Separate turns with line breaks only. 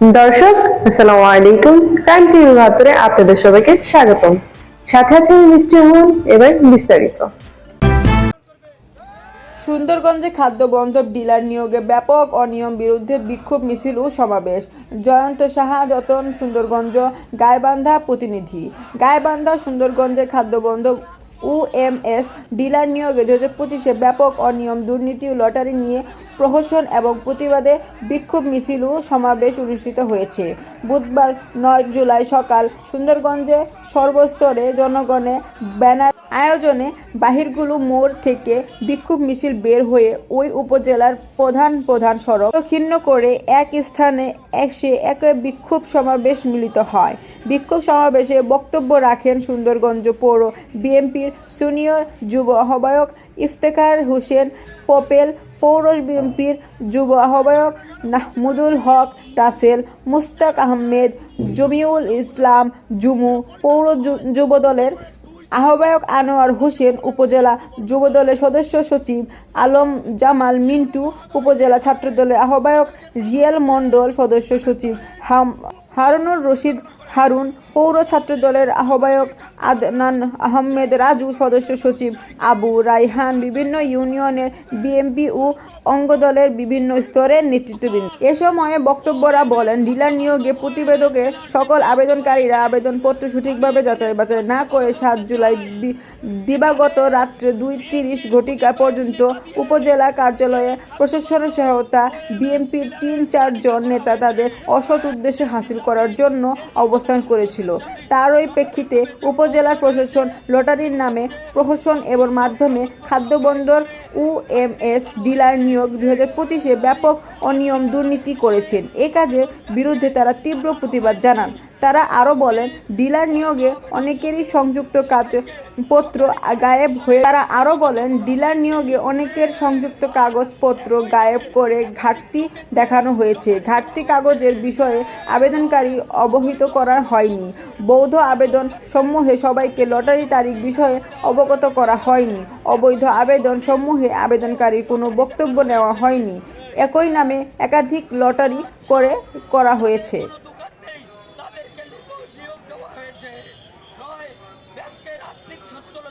দর্শক, আসসালামু আলাইকুম। ক্রাইম টিভি ভাতরে আপনাদের সবাইকে স্বাগতম। সাথে আছে মিষ্টি মোহন এবার বিস্তারিত।
সুন্দরগঞ্জে খাদ্য বন্ধব ডিলার নিয়োগে ব্যাপক অনিয়ম বিরুদ্ধে বিক্ষোভ, মিছিল ও সমাবেশ। জয়ন্ত সাহা, যতন সুন্দরগঞ্জ, গাইবান্ধা প্রতিনিধি। গাইবান্ধা সুন্দরগঞ্জে খাদ্য বন্ধব ইউএমএস ডিলার নিয়োগে দু হাজার পঁচিশে ব্যাপক অনিয়ম, দুর্নীতি ও লটারি নিয়ে প্রহসন এবং প্রতিবাদে বিক্ষোভ মিছিল ও সমাবেশ অনুষ্ঠিত হয়েছে। বুধবার নয় জুলাই সকাল সুন্দরগঞ্জে সর্বস্তরে জনগণে ব্যানার আয়োজনে বাহিরগুলো মোড় থেকে বিক্ষোভ মিছিল বের হয়ে ওই উপজেলার প্রধান প্রধান সড়ক ক্ষিন্ন করে এক স্থানে এসে এক বিক্ষোভ সমাবেশ মিলিত হয়। বিক্ষোভ সমাবেশে বক্তব্য রাখেন সুন্দরগঞ্জ পৌর বিএনপির সিনিয়র যুব আহ্বায়ক ইফতেখার হোসেন, পপেল পৌর বিএনপির যুব আহ্বায়ক নাহমুদুল হক, রাসেল মুস্তাক আহমেদ, জমিউল ইসলাম, জুমু পৌর যু- যুবদলের আহ্বায়ক আনোয়ার হোসেন উপজেলা যুবদলের সদস্য সচিব আলম জামাল মিন্টু উপজেলা ছাত্রদলের আহ্বায়ক রিয়েল মণ্ডল সদস্য সচিব হারুনুর রশিদ হারুন পৌর ছাত্রদলের আহ্বায়ক আদনান আহমেদ, রাজু সদস্য সচিব, আবু রাইহান বিভিন্ন ইউনিয়নের বিএমপি ও অঙ্গদলের বিভিন্ন স্তরের নেতৃত্ববৃন্দ। এ সময়ে বক্তব্যরা বলেন, ডিলার নিয়োগে প্রতিবেদকের সকল আবেদনকারীরা আবেদনপত্র সঠিকভাবে যাচাই বাছাই না করে সাত জুলাই দিবাগত রাত্রে দুই তিরিশ ঘটিকা পর্যন্ত উপজেলা কার্যালয়ে প্রশাসনের সহায়তা বিএনপির তিন চারজন নেতা তাদের অসৎ উদ্দেশ্যে হাসিল করার জন্য অবস্থান করেছিল। তারই প্রেক্ষিতে উপজেলার প্রশাসন লটারির নামে প্রহসন এবং মাধ্যমে খাদ্যবন্দর ইউএমএস ডিলার নিয়োগ দুই হাজার পঁচিশে ব্যাপক অনিয়ম দুর্নীতি করেছেন। এ কাজে বিরুদ্ধে তারা তীব্র প্রতিবাদ জানান। তারা আরও বলেন, ডিলার নিয়োগে অনেকেরই সংযুক্ত কাগজপত্র গায়েব হয়ে তারা আরও বলেন, ডিলার নিয়োগে অনেকের সংযুক্ত কাগজপত্র গায়েব করে ঘাটতি দেখানো হয়েছে। ঘাটতি কাগজের বিষয়ে আবেদনকারী অবহিত করা হয়নি। বৌদ্ধ আবেদন সমূহে সবাইকে লটারি তারিখ বিষয়ে অবগত করা হয়নি। অবৈধ আবেদন সমূহে আবেদনকারীর কোনো বক্তব্য নেওয়া হয়নি। একই নামে একাধিক লটারি করে করা হয়েছে। নিয়োগ দেওয়া হয়েছে। নয় ব্যাংকের আর্থিক সচ্ছলতা